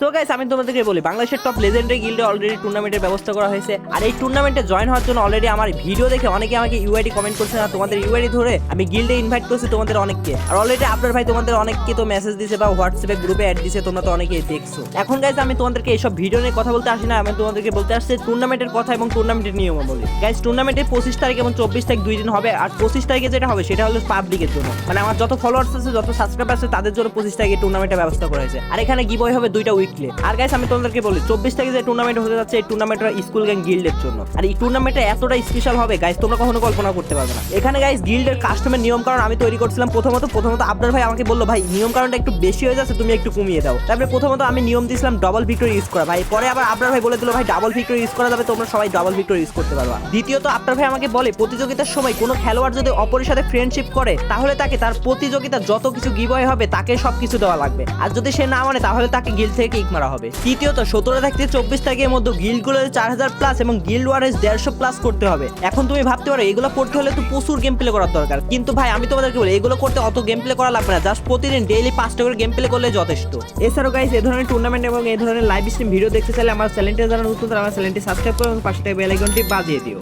So guys আমি তোমাদেরকে বলি, বাংলাদেশের টপ লেজেন্ডারি গিল্ডে অলরেডি টুর্নামেন্টের ব্যবস্থা করা হয়েছে। আর এই টুর্নামেন্টে জয়েন হওয়ার জন্য অলরেডি আমার ভিডিও দেখে অনেকে আমাকে ইউআইডি কমেন্ট করছে, না, তোমাদের ইউআইডি ধরে আমি গিল্ডে ইনভাইট করছি তোমাদের অনেককে। আর অলরেডি আপনার ভাই তোমাদের অনেককে তো মেসেজ দিছে বা হোয়াটসঅ্যাপে গ্রুপে অ্যাড দিছে, তোমরা তো অনেকেই দেখছ। এখন গাইস আমি তোমাদেরকে এইসব ভিডিও নিয়ে কথা বলতে আসি না, আমি তোমাদেরকে বলতে আসছি টুর্নামেন্টের কথা এবং টুর্নামেন্টের নিয়ম বলি গাইস টুর্নামেন্টের পঁচিশ তারিখ এবং চব্বিশ তারিখ দুই দিন হবে, আর পঁচিশ তারিখে যেটা হবে সেটা হলো পাবলিকের জন্য। মানে আমার যত ফলোয়ার্স আছে, যত সাবস্ক্রাইবার আছে, তাদের জন্য পঁচিশ তারিখে টুর্নামেন্টের ব্যবস্থা করা হয়েছে। আর এখানে গিবই হবে দুইটা উইকলি আর গাইস আমি তোমাদেরকে বলি, চব্বিশ তারিখে যে টুর্নামেন্ট হতে যাচ্ছে, এই টুর্নামেন্টটা স্কুল গ্যাং গিল্ডের জন্য। আর এই টুর্নামেন্টটা এতটা স্পেশাল হবে গাইস তোমরা কখনো কল্পনা করতে পারবে না। এখানে গাইস গিল্ডের কাস্টমের নিয়ম কারণ আমি তৈরি করছিলাম। প্রথমত প্রথমত আবদার ভাই আমাকে বলল, ভাই নিয়ম কারণটা একটু বেশি হয়ে যাচ্ছে, তুমি একটু কমিয়ে দাও। তারপরে প্রথমত আমি নিয়ম দিয়েছিলাম ডবল ভিক্টর ইউজ করা। ভাই, পরে আবার আবদার ভাই বলে দিল, ভাই ডাবল ভিক্টর ইউজ করা যাবে, তোমরা সবাই ডাবল ভিক্টর ইউজ করতে পারবা। দ্বিতীয়ত, আবদার ভাই আমাকে বলে, প্রতিযোগিতার সময় কোনো খেলোয়াড় যদি অপরের সাথে ফ্রেন্ডশিপ করে, তাহলে তাকে তার প্রতিযোগিতা যত কিছু গিবয় হবে, তাকে সবকিছু দেওয়া লাগবে। আর যদি সে না মানে তাহলে তাকে গিল্ড থেকে কিক মারা হবে। তৃতীয়ত, সতেরো থেকে চব্বিশ তারিখের মধ্যে গিল্ডগুলো চার হাজার প্লাস এবং গিল্ড ওয়ারেজ দেড়শো প্লাস করতে হবে। এখন তুমি ভাবতে পারো, এগুলো করতে হলে তো প্রচুর গেম প্লে করার দরকার। কিন্তু ভাই, আমি তোমাদেরকে বলি, এগুলো করতে অত গেম প্লে করা লাগবে না। জাস্ট প্রতিদিন ডেইলি পাঁচটা করে গেম প্লে করলে যথেষ্ট। এছাড়াও গাইস এই ধরনের টুর্নামেন্ট এবং এই ধরনের লাইভ স্ট্রিম ভিডিও দেখতে চাইলে আমার চ্যানেলটি যারা নতুন, তারা আমার চ্যানেলটি সাবস্ক্রাইব করো এবং পাশে বেল আইকনটি বাজিয়ে দিও।